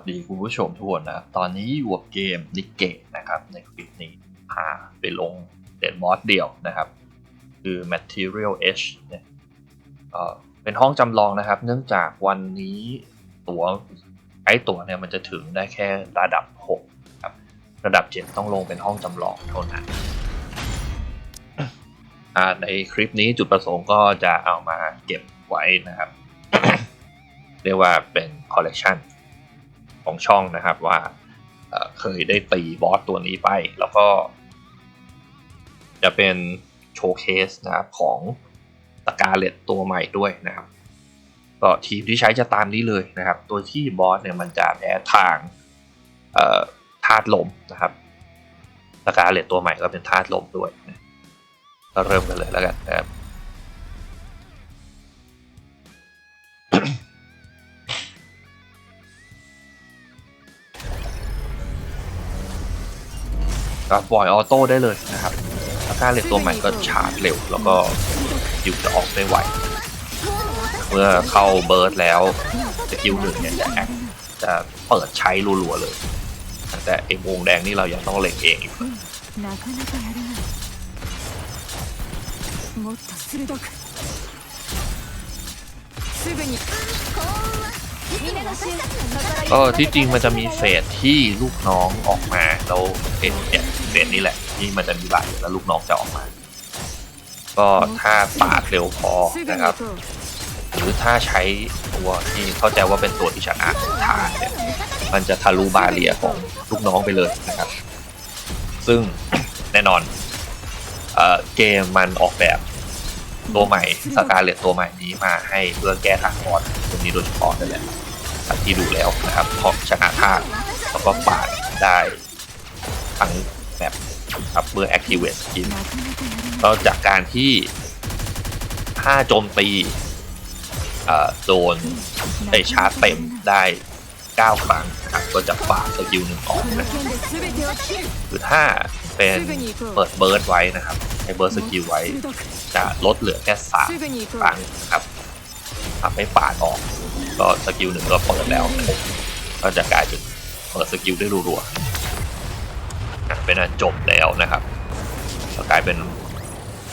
สดีคุณผู้ชมทุกคนนะครับ ตอนนี้อยู่กับเกมนิกเกะนะครับ ในคลิปนี้พาไปลงเดนมอสเดี่ยวนะครับ คือ Material H เนี่ยเอ่อเป็นห้องจำลองนะครับ เนื่องจากวันนี้ตัวไอ้ตัวเนี่ยมันจะถึงได้แค่ระดับ 6 ครับ ระดับ 7 ต้องลงเป็นห้องจำลองเท่านั้นในคลิปนี้จุดประสงค์ก็จะเอามาเก็บไว้นะครับ เรียกว่าเป็นคอลเลกชัน ของช่องนะครับว่าเคยได้ตีบอสตัวนี้ไป แล้วก็ จะเป็นโชว์เคสนะครับของสกาเลตตัวใหม่ด้วยนะครับก็ทีมที่ใช้จะตามนี้เลยนะครับ ตัวที่บอสเนี่ยมันจะแพ้ทางธาตุลมนะครับสกาเลตตัวใหม่ก็เป็นธาตุลมด้วยนะก็เริ่มกันเลยแล้วกันนะครับ ก็ปล่อยออโต้ได้เลยนะครับแล้วการเล็กตัวใหม่ก็ชาร์จเร็ว แล้วก็ยิวจะออกได้ไว เมื่อเข้าเบิร์ดแล้วสกิลหนึ่งเนี่ยจะแอคจะเปิดใช้รัวๆเลย แต่เอ็มวงแดงนี่เรายังต้องเล็งเองอยู่ なかなかやるなもっと鋭くすぐにみんなの支援 ก็ที่จริงมันจะมีเฟสที่ลูกน้องออกมาเราเอ็นเนี่ยเฟสนี้แหละที่มันจะมีบาดแล้วลูกน้องจะออกมา ก็ถ้าปาดเร็วพอนะครับ หรือถ้าใช้ตัวที่เข้าใจว่าเป็นตัวที่ชนะทานเนี่ยมันจะทะลุบาเรียของลูกน้องไปเลยนะครับ ซึ่งแน่นอนเเกมมันออกแบบตัวใหม่สกาเลตตัวใหม่นี้มาให้เพื่อแก้ทางบอลตรงนี้โดยเฉพาะนั่นแหละ ที่ดูแล้วนะครับเพราะชนะธาตุแล้วก็ปาดได้ทั้งแบบครับเมื่อ activate skin ก็จากการที่ถ้าโจมตีโดนได้ชาร์จเต็มได้ 9 ครั้งนะครับก็จะฝากสกิลหนึ่งออกนะหรือถ้าเป็นเปิดเบิร์ดไว้นะครับให้เบิร์ดสกิลไว้จะลดเหลือแค่สามครั้งครับทำให้ปาดออก ก็สกิลหนึ่งก็พอแล้วก็จะกลายเป็นเปิดสกิลได้รัวๆเป็นอันจบแล้วนะครับก็กลายเป็น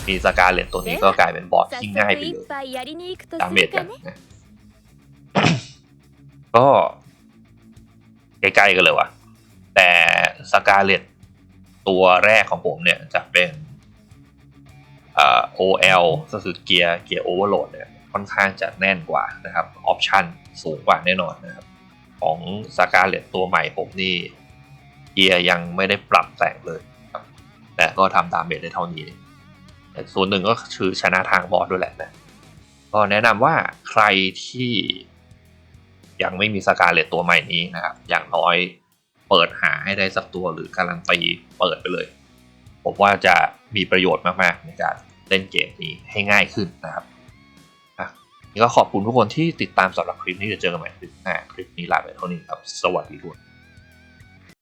มีสกาเลตตัวนี้ก็กลายเป็นบอสที่ง่ายไปเลยดาเมจกันก็ใกล้ๆกันเลยว่ะแต่สกาเลตตัวแรกของผมเนี่ยจะเป็นอ่า OL ก็คือเกียร์เกียร์โอเวอร์โหลดเนี่ย ค่อนข้างจะแน่นกว่านะครับออปชันสูงกว่าแน่นอนนะครับ ของสกาเลตตัวใหม่ผมนี่เกียร์ยังไม่ได้ปรับแต่งเลยครับแต่ก็ทำดาเมจได้เท่านี้แต่ส่วนหนึ่งก็คือชนะทางบอสด้วยแหละนะก็แนะนำว่าใครที่ยังไม่มีสกาเลตตัวใหม่นี้นะครับ อย่างน้อยเปิดหาให้ได้สักตัวหรือการันตีเปิดไปเลย ผมว่าจะมีประโยชน์มากๆในการเล่นเกมนี้ให้ง่ายขึ้นนะครับ ก็ขอบคุณทุกคนที่ติดตามสำหรับคลิปนี้เดี๋ยวเจอกันใหม่คลิปหน้าคลิปนี้ลาไปเท่านี้ครับ สวัสดีทุกคน